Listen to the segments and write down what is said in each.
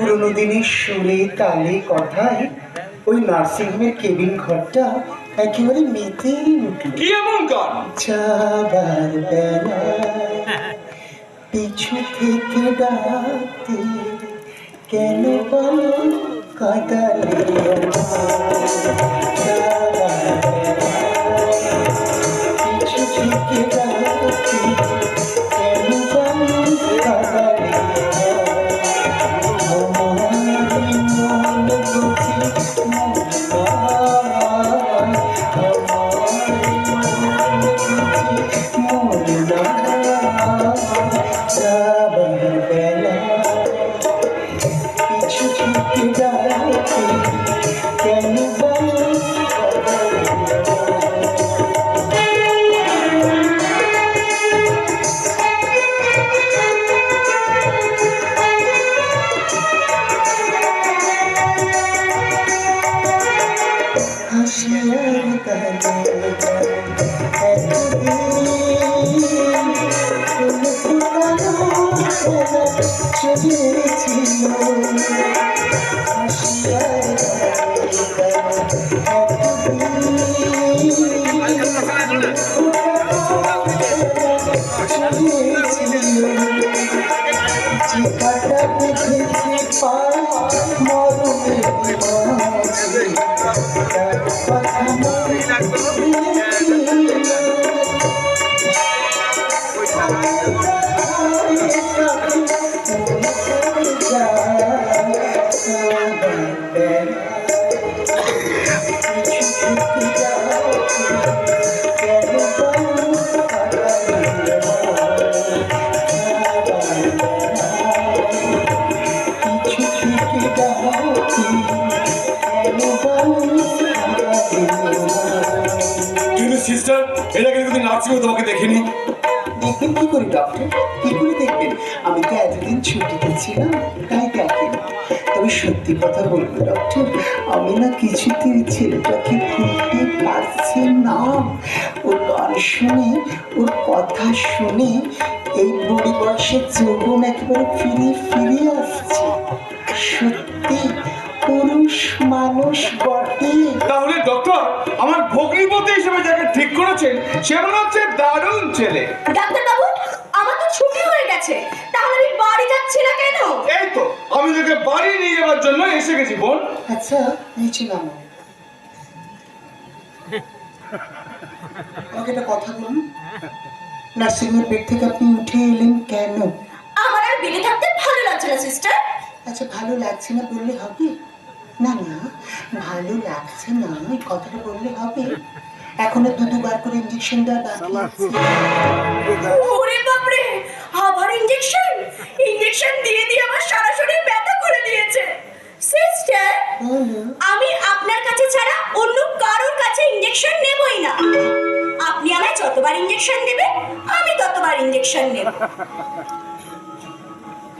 পুরোনো দিনের সুরে তালে কথায় ওই নার্সিংহোমের কেবিন ঘরটা একেবারে মেতেই উঠল কি এমন গান? যাবার বেলায় পিছু থেকে ডাকতে কেন বলো কাদালে পিছু থেকে ডাকতে চিকাটা নার্সিং তোমাকে দেখিনি। দেখবেন কি করি ডক্টর কি করে দেখবেন? আমি তো এতদিন ছুটিতে ছিলাম, তাই দেখেন তবে সত্যি কথা বলব ডক্টর আমি না কিছুতেই ছেলেটাকে ভুলতে পারছি না। ওর গান শুনে, ওর কথা শুনে এই বুড়ি বয়সের যৌবন একেবারে ফিরে ফিরে আসছে। সত্যি মানুষ বটে। তাহলে ডক্টর আমার ভগ্নিপতি হিসেবে যাকে ঠিক করেছেন সে মনে হচ্ছে দারুণ ছেলে। ডাক্তারবাবু আমার তো ছুটি হয়ে গেছে। তাহলে আমি বাড়ি যাচ্ছি না কেন? এই তো আমি তোকে বাড়ি নিয়ে যাওয়ার জন্য এসে গেছি বোন। আচ্ছা নিচে নামো। আমাকে একটা কথা বলুন। নার্সিংয়ের বেড থেকে আপনি উঠে এলেন কেন? আমার আর বেড়ে থাকতে ভালো লাগছে না সিস্টার আচ্ছা ভালো লাগছে না বললে হবে। না না ভালো লাগছে না। এই কথাটা বললে হবে? এখনও দু দুবার করে ইঞ্জেকশন দেওয়া বাকি আছে। ওরে বাপরে আবার ইঞ্জেকশন ইঞ্জেকশন দিয়ে দিয়ে আমার সারা শরীর ব্যথা করে দিয়েছে। সিস্টার আমি আপনার কাছে ছাড়া অন্য কারোর কাছে ইঞ্জেকশন নেবই না। আপনি আমায় যতবার ইঞ্জেকশন দেবেন আমি ততবার ইঞ্জেকশন নেব।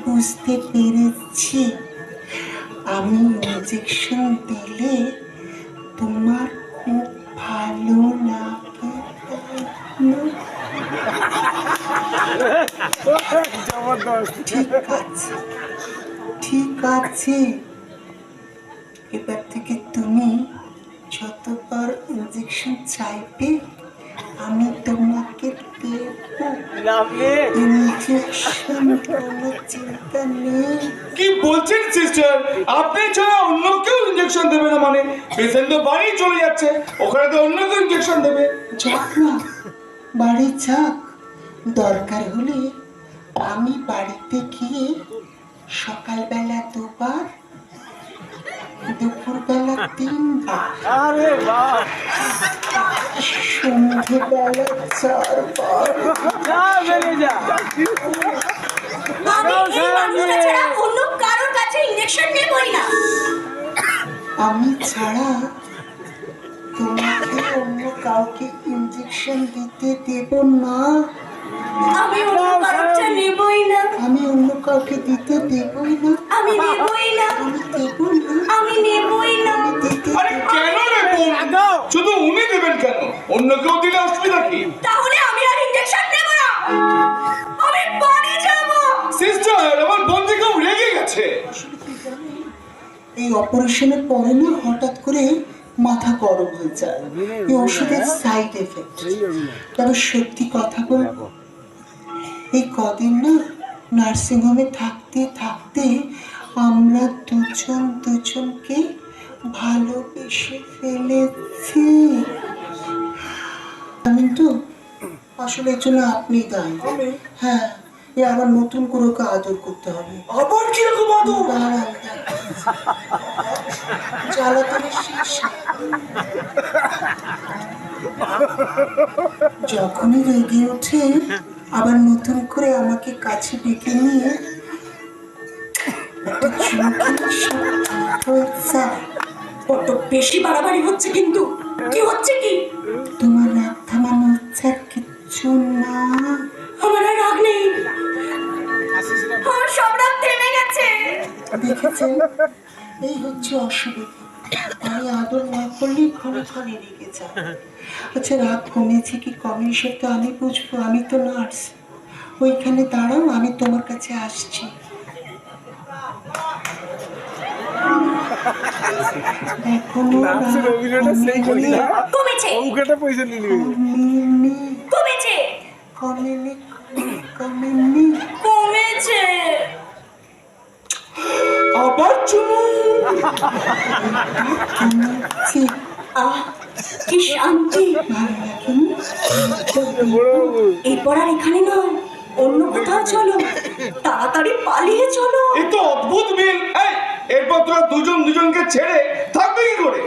বুঝতে পেরেছি। আমি ইঞ্জেকশন দিলে তোমার খুব ভালো লাগে ঠিক আছে ঠিক আছে। এবার থেকে তুমি যতবার ইঞ্জেকশন চাইবে আমি তোমাকে কি বলছেন সিস্টার আপনি ছাড়া অন্য কেউ ইঞ্জেকশন দেবে না মানে? পেশেন্ট তো বাড়ি চলে যাচ্ছে ওখানে তো অন্য কেউ ইঞ্জেকশন দেবে। যাক না বাড়ি যাক। দরকার হলে আমি বাড়িতে গিয়ে সকালবেলা দুবার তিনবার। আরে সন্ধ্যেবেলা চারবার। যা যা। আমি ছাড়া তোমাকে অন্য কাউকে ইঞ্জেকশন দিতে দেব না। আমি অন্য কারোরটা নেবই না। আমি অন্য কাউকে দিতে দেবই না। আমি নেবই না। আমি দেব না। আমি নেবই না। আরে কেন রে বোন শুধু উনি দেবেন কেন? অন্য কেউ দিলে অসুবিধা কি? তাহলে আমি আর ইঞ্জেকশন নেব না। আমি বাড়ি যাব। সিস্টার আমার বন্ধু কেউ রেগে গেছে? এই অপারেশনের পরে না হঠাৎ করে মাথা গরম হয়ে যায়। এই ওষুধের সাইড এফেক্ট তবে সত্যি কথা বলব এই কদিন না নার্সিংহোমে থাকতে থাকতে আমরা দুজন দুজনকে ভালোবেসে ফেলেছি। আমি তো আসলে এর জন্য আপনি দায়ী। হ্যাঁ এ আবার নতুন করে ওকে আদর করতে হবে। আবার কীরকম আদর? দাঁড়ান, দাঁড়ান। জ্বালাতনের শেষ যখনই রেগে ওঠে আবার নতুন করে আমাকে কাছে ডেকে নিয়ে বেশি বাড়াবাড়ি হচ্ছে কিন্তু। কি হচ্ছে কি? তোমার রাগ থামানো হচ্ছে আর কিচ্ছু না। আমার আর রাগ নেই। আমার সব রাগ থেমে গেছে। দেখেছেন? এই হচ্ছে অসুবিধা। আমি আদর না করলেই ঘরে ঘরে রেগে যায় আচ্ছা রাগ কমেছে কি কমেনি সে তো আমি বুঝব আমি তো নার্স। ওইখানে দাঁড়াও আমি তোমার কাছে আসছি। আবার চুমু। এরপর আর এখানে নয়, অন্য কোথাও চলো, তাড়াতাড়ি পালিয়ে চলো। এ তো অদ্ভুত মিল। এরপর তোরা দুজন দুজনকে ছেড়ে থাকবে কি করে?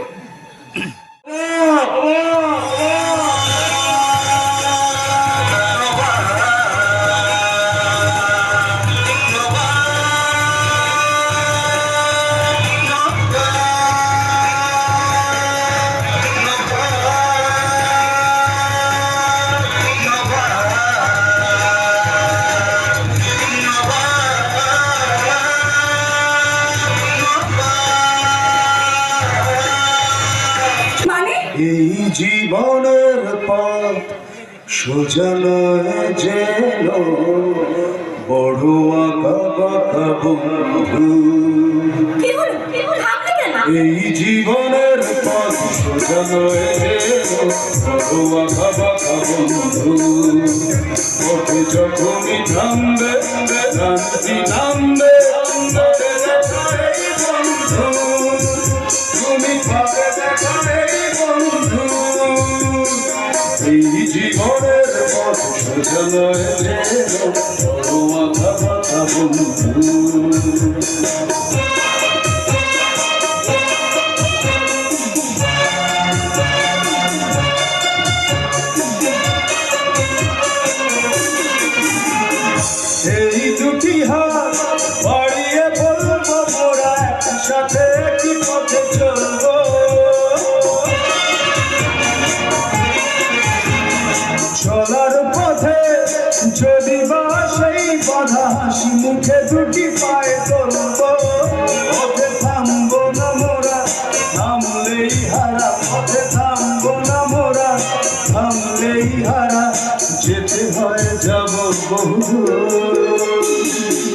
সোজা নয় যেন বড় আঁকা বাঁকা বন্ধু। এই জীবনের পথ সোজা বড় আঁকা বাঁকা বন্ধু। পথে যখনই থামবে নামবে পাবে দেখাই বন্ধু এই জীবনের পথ সোজা নয় যেন বড় আঁকা বাঁকা বন্ধু। বহু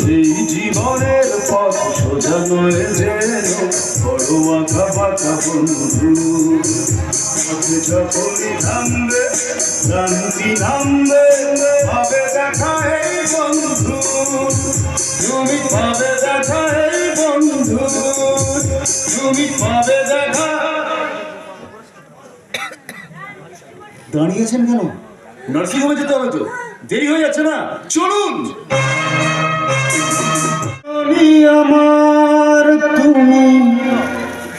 এই জীবনের পথ সোজা নয় যেন বন্ধু। থামবে ক্রান্তি নামবে পাবে দেখা এই বন্ধু। তুমি পাবে দেখা এই বন্ধু। তুমি পাবে দেখা। দাঁড়িয়েছেন কেন? নার্সিংহোমে যেতে হবে তো? দেরি হয়ে যাচ্ছে না। চলুন। আমার তুমি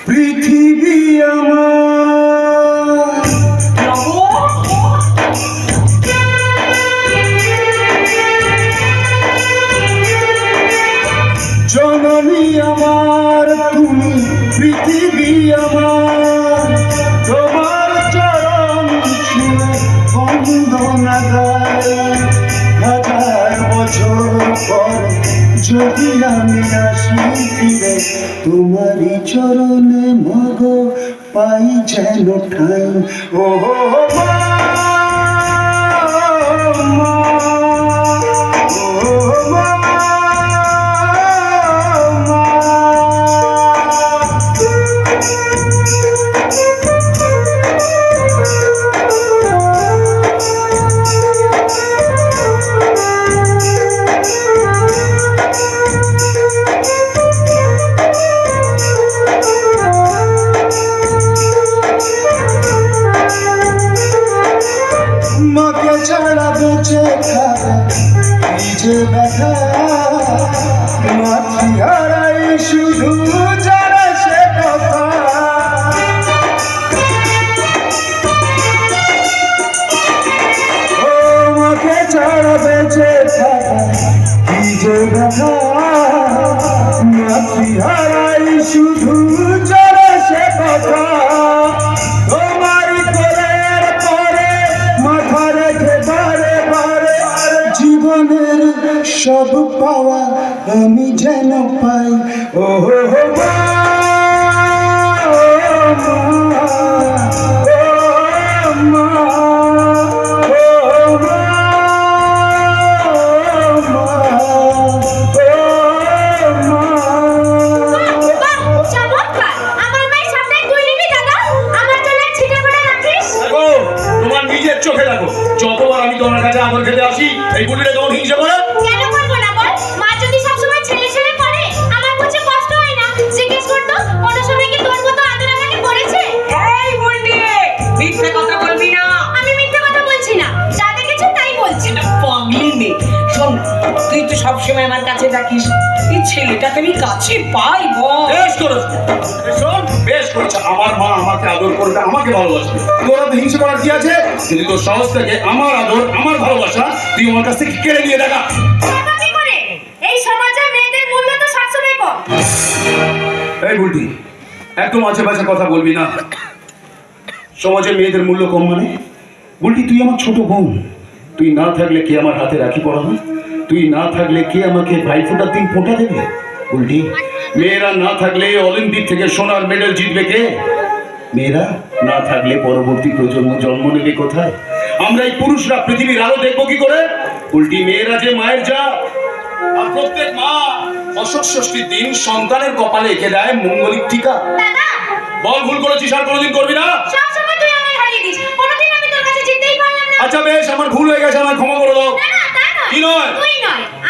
পৃথিবী আমার। যদি আমি আসি তোমারই চরণে মগ পাই যেন ঠাই। ও করেছে আমার মা আমাকে আদর করবে আমাকে ভালোবাসবে। তোরা তো হিংসা করার কি আছে? যদি তোর থেকে আমার আদর আমার ভালোবাসা তুই আমার কাছ থেকে কেড়ে নিয়ে দেখা। এটা কি করে? এই সমাজে মেয়েদের মূল্য তো সবসময় কম। এই বুলটি একদম আজে কথা বলবি না। সমাজে মেয়েদের মূল্য কম মানে? বুলটি তুই আমার ছোট বোন। তুই না থাকলে কে আমার হাতে রাখি পড়াবে? তুই না থাকলে কে আমাকে ভাই ফোটার দিন ফোটা দেবে? বুলটি। মেয়েরা না থাকলে অলিম্পিক থেকে সোনার মেডেল জিতবে কে? মেয়েরা না থাকলে পরবর্তী প্রজন্ম জন্ম নেবে কোথায়? আমরা এই পুরুষরা পৃথিবীর আলো দেখব কি করে? উল্টি মেয়েরা যে মায়ের যা। আর প্রত্যেক মা অশোক ষষ্ঠীর দিন সন্তানের কপালে এঁকে দেয় মঙ্গলিক টিকা। বল ভুল করেছিস আর কোনোদিন করবি না? আচ্ছা বেশ আমার ভুল হয়ে গেছে আমার ক্ষমা করে দাও। কি? নয়?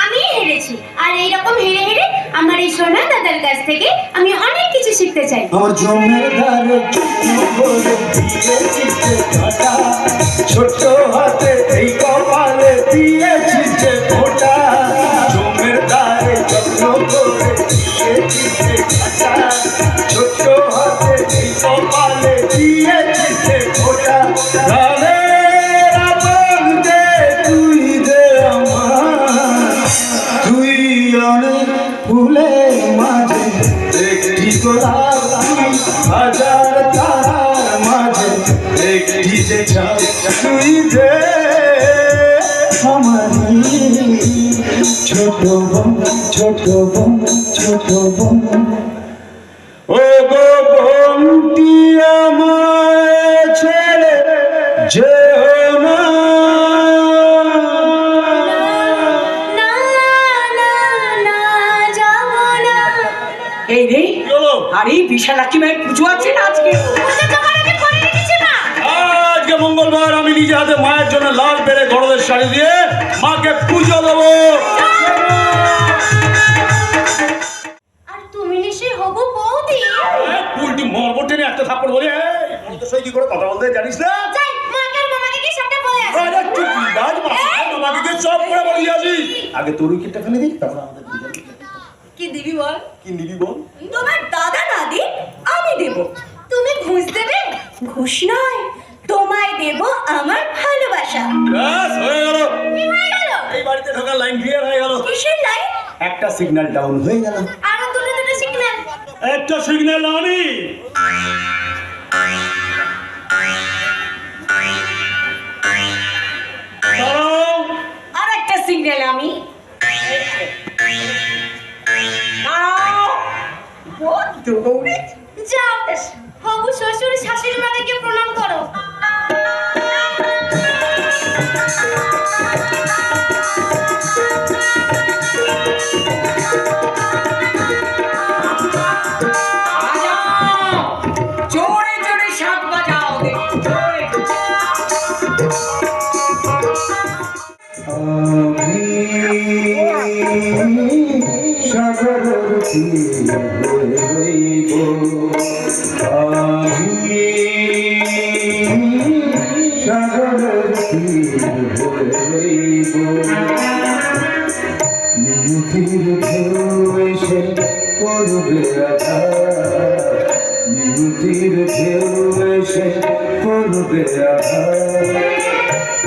আমি হেরেছি। আর এইরকম হেরে হেরে আমার এই সোনা দাদার কাছ থেকে আমি অনেক কিছু শিখতে চাই। ছোট হাতে কপালে দিয়েছিস যে ছোট বোন ছোট বোন ছোট বোন ও গো বোনটি আমায় ছেড়ে যেও না এই রে, আরে বিশালাক্ষী মায়ের পুজো আছে না আজকে? মঙ্গলবার আমি নিজে হাতে মায়ের জন্য লাল পেরে গরদের শাড়ি দিয়ে মাকে পুজো দেবো। উল্টি মরবো টেনে একটা থাপ্পড় বলে তো সই কি করে কথা বলতে জানিস না? যাই মাকে আর মামাকে কি সবটা বলে আসি? আরে চুপ, রাজ মা- মামাকে দিয়ে সব করে বলে আসিস। আগে তোর উইকেটটা ফেলে দিই তারপর আমাদের কি দিবি বল? কি নিবি বল? তোমার দাদা না দিক আমি দেব। তুমি ঘুষ দেবে ঘুষ নয় তোমায় দেব আমার ভালোবাসা। ব্যাস হয়ে গেল। এই বাড়িতে ঢোকার লাইন ক্লিয়ার হয়ে গেল। কিসের লাইন একটা সিগন্যাল ডাউন হয়ে গেল। আরও একটা সিগন্যাল আনি। আর একটা সিগন্যাল আমি। যাও হবু শ্বশুর শাশুড়ি মাকে প্রণাম করো। এসে করবে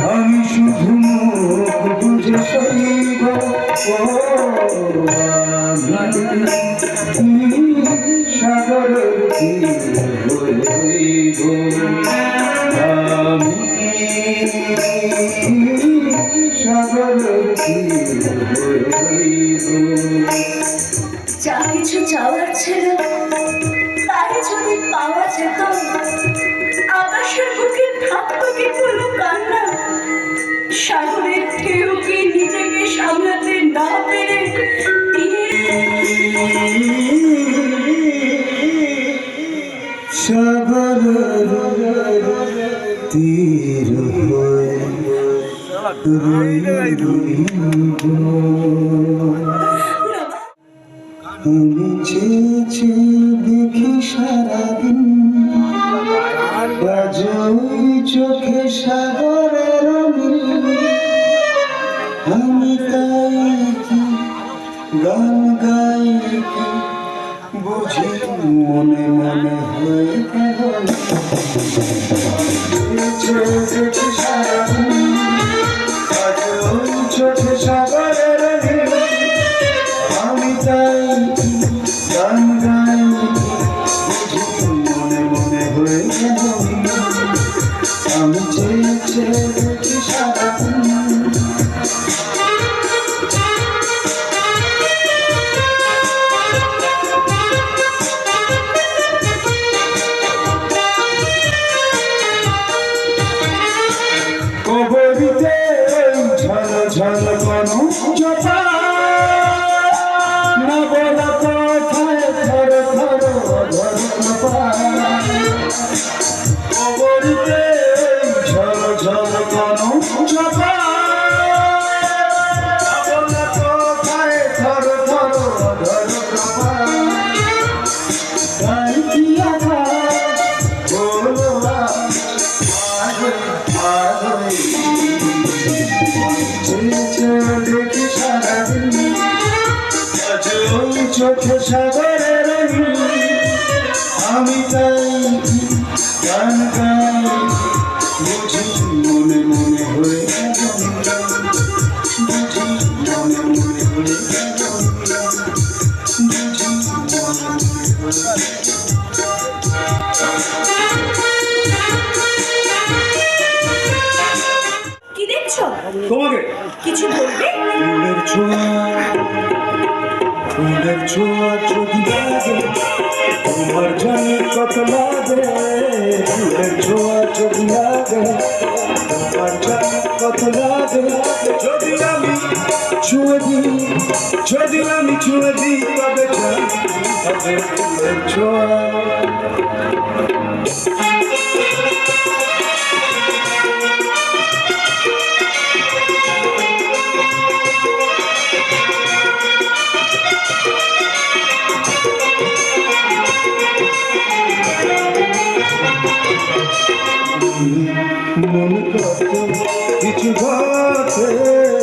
আমি শুধু মুখ বুঝে সইব সাগরের হইব আমি থাকতো কি কোনো কান্না। সাগরের ঢেউকে নিজেকে সামলাতে না পেরে? সাগর তীর হয়ে মনে মনে যদি আমি ছুঁয়ে দিই তবে মন কিছু ঘটে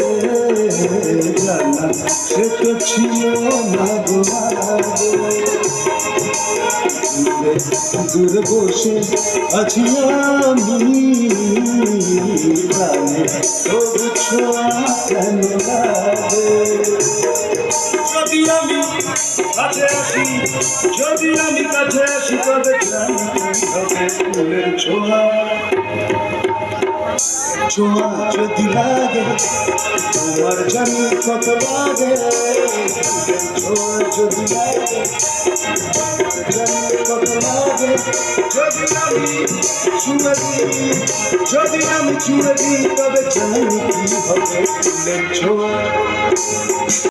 জানা সে তো ছিল বসে আছি আমি যদি আমি কাছে আসি যদি আমি কাছে আসি তবে ছোঁয়া ছোঁয়া যদি লাগে, তোমার জানি কত লাগে। তোমার যদি লাগে জানি কত লাগে। যদি আমি ছুঁয়ে দিই, যদি আমি ছুঁয়ে দিই, তবে জানি কি হবে। ছোঁয়া